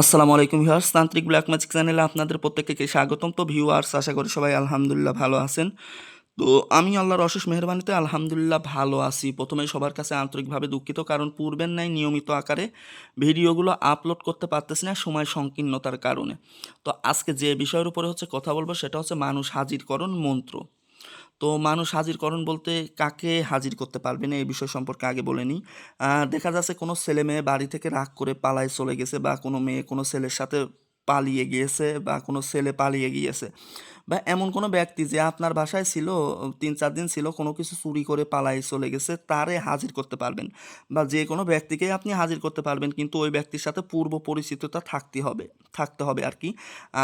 আসসালামু আলাইকুম ভিউয়ার্স, তান্ত্রিক ব্ল্যাক ম্যাজিক চ্যানেলে আপনাদের প্রত্যেককে স্বাগতম। তো ভিউয়ার্স, আশা করি সবাই আলহামদুলিল্লাহ ভালো আছেন। তো আমি আল্লাহর অশেষ মেহরবানিতে আলহামদুলিল্লাহ ভালো আছি। প্রথমে সবার কাছে আন্তরিকভাবে দুঃখিত, কারণ পূর্বের নাই নিয়মিত আকারে ভিডিওগুলো আপলোড করতে পারতেছি না সময় সংকীর্ণতার কারণে। তো আজকে যে বিষয়ের উপরে হচ্ছে কথা বলব, সেটা হচ্ছে মানুষ হাজিরকরণ মন্ত্র। তো মানুষ হাজিরকরণ বলতে কাকে হাজির করতে পারবে না, এই বিষয় সম্পর্কে আগে বলে নিই। দেখা যাচ্ছে কোনো ছেলে মেয়ে বাড়ি থেকে রাগ করে পালায় চলে গেছে বা কোনো মেয়ে কোনো ছেলের সাথে পালিয়ে গিয়েছে বা কোনো ছেলে পালিয়ে গিয়েছে। বা এমন কোনো ব্যক্তি যে আপনার বাসায় ছিল, তিন চার দিন ছিল, কোনো কিছু চুরি করে পালায় চলে গেছে, তারে হাজির করতে পারবেন। বা যে কোনো ব্যক্তিকে আপনি হাজির করতে পারবেন, কিন্তু ওই ব্যক্তির সাথে পূর্ব পরিচিততা থাকতে হবে থাকতে হবে আর কি,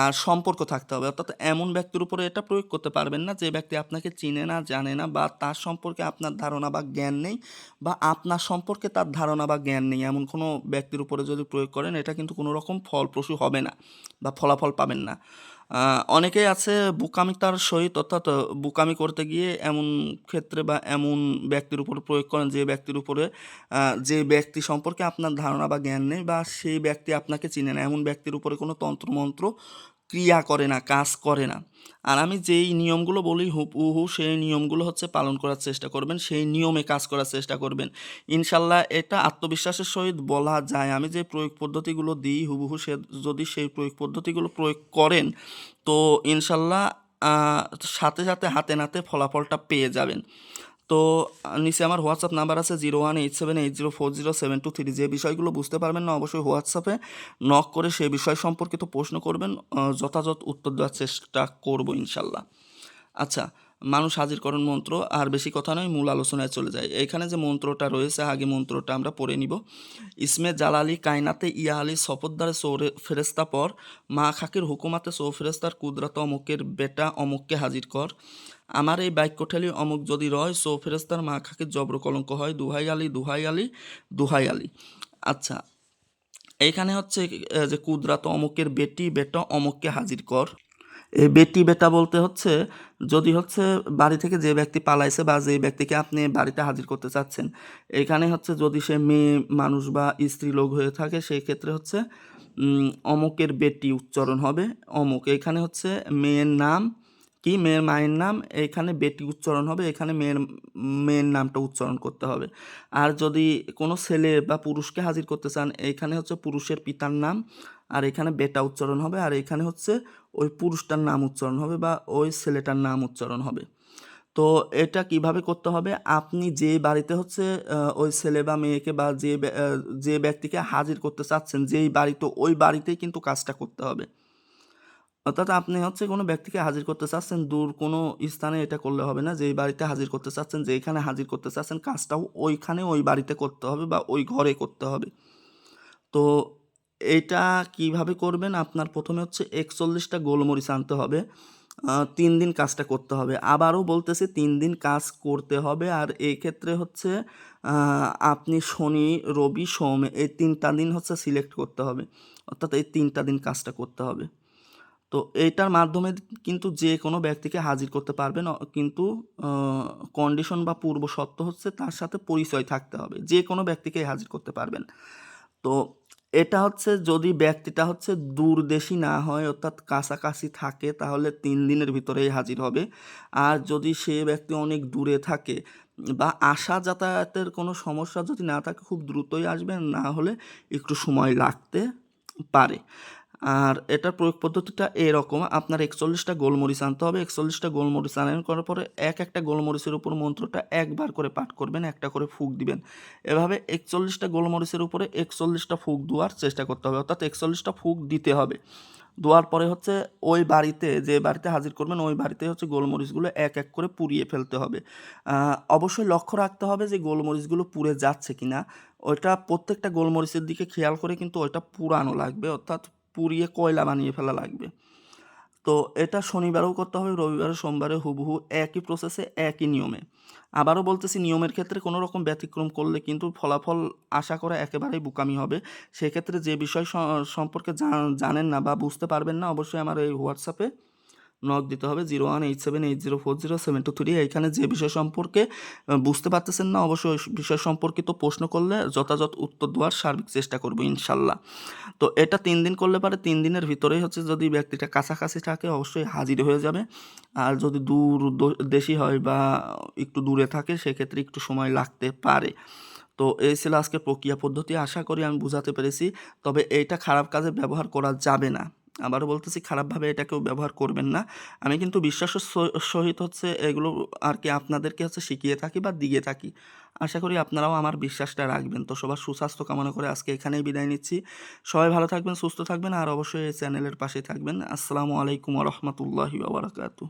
আর সম্পর্ক থাকতে হবে। অর্থাৎ এমন ব্যক্তির উপরে এটা প্রয়োগ করতে পারবেন না যে ব্যক্তি আপনাকে চিনে না, জানে না বা তার সম্পর্কে আপনার ধারণা বা জ্ঞান নেই বা আপনার সম্পর্কে তার ধারণা বা জ্ঞান নেই। এমন কোনো ব্যক্তির উপরে যদি প্রয়োগ করেন, এটা কিন্তু কোনো রকম ফলপ্রসূ হবে না। বা ফলাফল পাবেন না। অনেকে অনেকেই আছে বুকামিতার সহিত, অর্থাৎ বুকামি করতে গিয়ে এমন ক্ষেত্রে বা এমন ব্যক্তির উপর প্রয়োগ করেন যে ব্যক্তির উপরে যে ব্যক্তি সম্পর্কে আপনার ধারণা বা জ্ঞান নেই বা সেই ব্যক্তি আপনাকে চিনে না। এমন ব্যক্তির উপরে কোনো তন্ত্রমন্ত্র ক্রিয়া করে না, কাজ করে না। আর আমি যেই নিয়মগুলো বলি হুবহু সেই নিয়মগুলো হচ্ছে পালন করার চেষ্টা করবেন, সেই নিয়মে কাজ করার চেষ্টা করবেন। ইনশাল্লাহ এটা আত্মবিশ্বাসের সহিত বলা যায়। আমি যে প্রয়োগ পদ্ধতিগুলো দিই হুবহু সে যদি সেই প্রয়োগ পদ্ধতিগুলো প্রয়োগ করেন, তো ইনশাল্লাহ সাথে সাথে হাতে নাতে ফলাফলটা পেয়ে যাবেন। তো, নিচে আমার হোয়াটসঅ্যাপ নাম্বার আছে zero one eight seven eight zero four zero seven two three যে বিষয়গুলো বুঝতে পারবেন না, অবশ্যই হোয়াটসঅ্যাপে নক করে সেই বিষয় সম্পর্কিত প্রশ্ন করবেন যথাযথ উত্তর দেওয়ার চেষ্টা করব ইনশাল্লাহ। আচ্ছা মানুষ হাজিরকরণ মন্ত্র, আর বেশি কথা নয়, মূল আলোচনায় চলে যায় এখানে যে মন্ত্রটা রয়েছে, আগে মন্ত্রটা আমরা পড়ে নিব। ইসমে জালালি কায়নাতে ইয়া আলী সফদ্দারে সৌরে ফেরেস্তা পর, মা খাকির হুকুমাতে সৌ ফেরেস্তার কুদরাত অমুকের বেটা অমুককে হাজির কর। আমার এই বাক্যঠালি অমুক যদি রয়, সৌ ফেরেস্তার মা খাকির জবর কলঙ্ক হয়, দুহাই আলী দুহাই আলী দুহাই আলী। আচ্ছা এইখানে হচ্ছে যে কুদরাত অমুকের বেটি, বেটা অমুককে হাজির কর। এই বেটি, বেটা বলতে হচ্ছে, যদি হচ্ছে বাড়ি থেকে যে ব্যক্তি পালাইছে বা যে ব্যক্তিকে আপনি বাড়িতে হাজির করতে চাচ্ছেন, এখানে হচ্ছে যদি সে মেয়ে, মানুষ বা স্ত্রী লোক হয়ে থাকে, সেই ক্ষেত্রে হচ্ছে অমুকের বেটি উচ্চারণ হবে। অমুক, এখানে হচ্ছে মেয়ের নাম কি মেয়ের মায়ের নাম? এখানে বেটি উচ্চারণ হবে, এখানে মেয়ের মেয়ের নামটা উচ্চারণ করতে হবে। আর যদি কোনো ছেলে বা পুরুষকে হাজির করতে চান, এখানে হচ্ছে পুরুষের পিতার নাম, আর এখানে বেটা উচ্চারণ হবে, আর এখানে হচ্ছে ওই পুরুষটার নাম উচ্চারণ হবে বা ওই ছেলেটার নাম উচ্চারণ হবে। তো এটা কীভাবে করতে হবে? আপনি যে বাড়িতে হচ্ছে ওই ছেলে বা মেয়েকে বা যে যে ব্যক্তিকে হাজির করতে চাচ্ছেন, যেই বাড়িতে ওই বাড়িতেই কিন্তু কাজটা করতে হবে। অর্থাৎ আপনি হচ্ছে কোনো ব্যক্তিকে হাজির করতে চাচ্ছেন, দূর কোনো স্থানে এটা করলে হবে না যেই বাড়িতে হাজির করতে চাচ্ছেন যেখানে হাজির করতে চাচ্ছেন, কাজটাও ওইখানে ওই বাড়িতে করতে হবে বা ওই ঘরে করতে হবে। তো এটা কীভাবে করবেন? আপনার প্রথমে হচ্ছে একচল্লিশটা গোলমরিচ আনতে হবে তিন দিন কাজটা করতে হবে। আবারও বলতেছি, তিন দিন কাজ করতে হবে আর এই ক্ষেত্রে হচ্ছে আপনি শনি, রবি, সোম এই তিনটা দিন হচ্ছে সিলেক্ট করতে হবে। অর্থাৎ এই তিনটা দিন কাজটা করতে হবে। তো এইটার মাধ্যমে কিন্তু যে কোনো ব্যক্তিকে হাজির করতে পারবেন কিন্তু কন্ডিশন বা পূর্ব শর্ত হচ্ছে তার সাথে পরিচয় থাকতে হবে, যে কোনো ব্যক্তিকে হাজির করতে পারবেন। তো এটা হচ্ছে যদি ব্যক্তিটা হচ্ছে দূরদেশি না হয়, অর্থাৎ কাছাকাছি থাকে, তাহলে তিন দিনের ভিতরেই হাজির হবে। আর যদি সে ব্যক্তি অনেক দূরে থাকে বা আসা যাতায়াতের কোনো সমস্যা যদি না থাকে, খুব দ্রুতই আসবেন, না হলে একটু সময় লাগতে পারে। আর এটার প্রয়োগ পদ্ধতিটা এরকম, আপনার একচল্লিশটা গোলমরিচ আনতে হবে, একচল্লিশটা গোলমরিচ আনার করার পরে এক একটা গোলমরিচের উপর মন্ত্রটা একবার করে পাঠ করবেন, একটা করে ফুক দিবেন। এভাবে একচল্লিশটা গোলমরিচের উপরে একচল্লিশটা ফুক দেওয়ার চেষ্টা করতে হবে, অর্থাৎ একচল্লিশটা ফুক দিতে হবে। দেওয়ার পরে হচ্ছে ওই বাড়িতে, যে বাড়িতে হাজির করবেন, ওই বাড়িতে হচ্ছে গোলমরিচগুলো এক এক করে পুড়িয়ে ফেলতে হবে। অবশ্যই লক্ষ্য রাখতে হবে যে গোলমরিচগুলো পুড়ে যাচ্ছে কিনা। ওইটা প্রত্যেকটা গোলমরিচের দিকে খেয়াল করে কিন্তু ওইটা পুরানো লাগবে, অর্থাৎ পুড়িয়ে কয়লা বানিয়ে ফেলা লাগবে। তো এটা শনিবারও করতে হবে রবিবারে সোমবারে হুবহু একই প্রসেসে একই নিয়মে। আবারও বলতেছি, নিয়মের ক্ষেত্রে কোনো রকম ব্যতিক্রম করলে কিন্তু ফলাফল আশা করা একেবারেই বোকামি হবে। সেক্ষেত্রে যে বিষয় সম্পর্কে জানেন না বা বুঝতে পারবেন না, অবশ্যই আমার এই হোয়াটসঅ্যাপে নক দিতে হবে zero one eight seven eight zero four zero seven two three এইখানে যে বিষয় সম্পর্কে বুঝতে পারতেছেন না, অবশ্যই বিষয় সম্পর্কিত প্রশ্ন করলে যথাযথ উত্তর দেওয়ার সার্বিক চেষ্টা করব ইনশাল্লাহ। তো এটা তিন দিন করলে পারে, তিন দিনের ভিতরেই হচ্ছে যদি ব্যক্তিটা কাছাকাছি থাকে, অবশ্যই হাজির হয়ে যাবে। আর যদি দূর দেশি হয় বা একটু দূরে থাকে, সেক্ষেত্রে একটু সময় লাগতে পারে। তো এই ছিল আজকে প্রক্রিয়া পদ্ধতি। আশা করি আমি বুঝাতে পেরেছি। তবে এইটা খারাপ কাজে ব্যবহার করা যাবে না। আবারও বলতেছি, খারাপভাবে এটা কেউ ব্যবহার করবেন না। আমি কিন্তু বিশ্বাসের সহিত হচ্ছে এগুলো আর কি আপনাদেরকে হচ্ছে শিখিয়ে থাকি বা দিয়ে থাকি। আশা করি আপনারাও আমার বিশ্বাসটা রাখবেন। তো সবার সুস্বাস্থ্য কামনা করে আজকে এখানেই বিদায় নিচ্ছি। সবাই ভালো থাকবেন, সুস্থ থাকবেন আর অবশ্যই এই চ্যানেলের পাশে থাকবেন। আসসালামু আলাইকুম রহমতুল্লাহি বারাকাতু